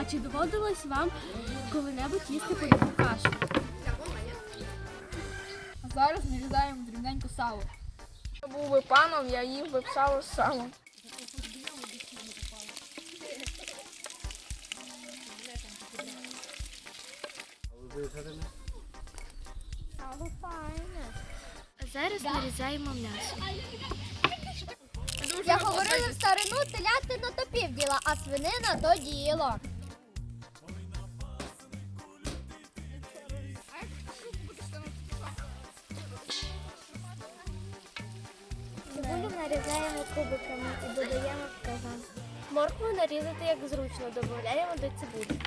А чи доводилось вам коли-небудь їсти подібну кашу? А зараз нарізаємо дрібненько сало. Якщо був би паном, я їв би сало з салом. Зараз нарізаємо м'ясо. Я говорила в старину, телятина то півділа, а свинина то діло. Цибулю нарізаємо кубиками і додаємо в казан. Моркву нарізати як зручно, додаємо до цибулі.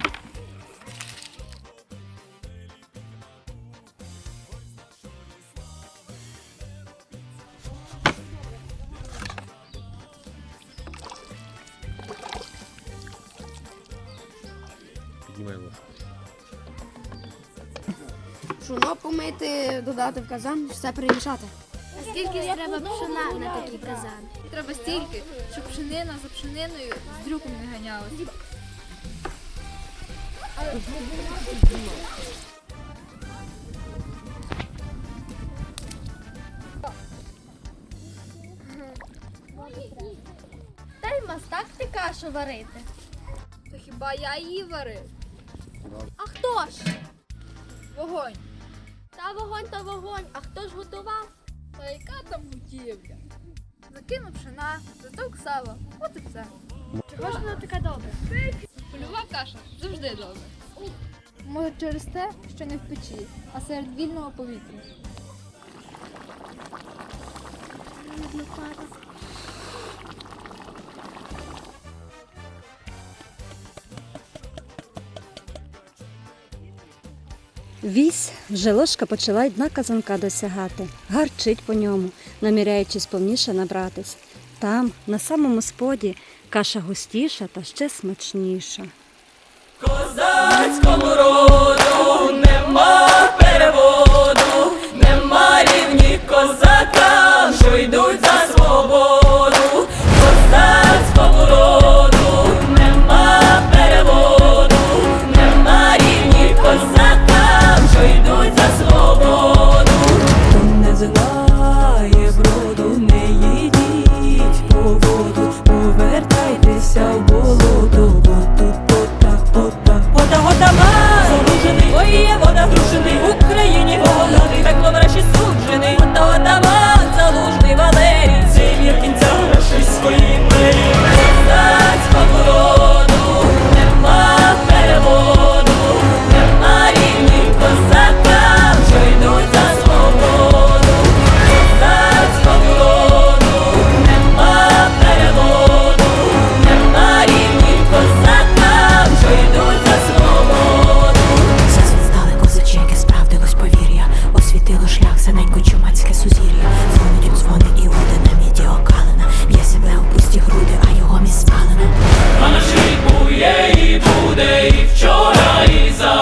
Піднімай ложку. Пшоно помити, додати в казан, все перемішати. Скільки треба пшена на такий казан? Треба стільки, щоб пшенина за пшениною з дрюком не ганялась. Та й мастак ти кашу варити. То хіба я її варив? А хто ж? Вогонь. Та вогонь та вогонь, а хто ж готував? Та яка там будівля? Закинув пшена, заток сала. От і все. Чого ж вона така добра? Польова каша завжди добре. Може через те, що не в печі, а серед вільного повітря. Вісь вже ложка почала й дна казанка досягати, гарчить по ньому, наміряючись повніше набратись. Там, на самому споді, каша густіша та ще смачніша. козацькому wczoraj za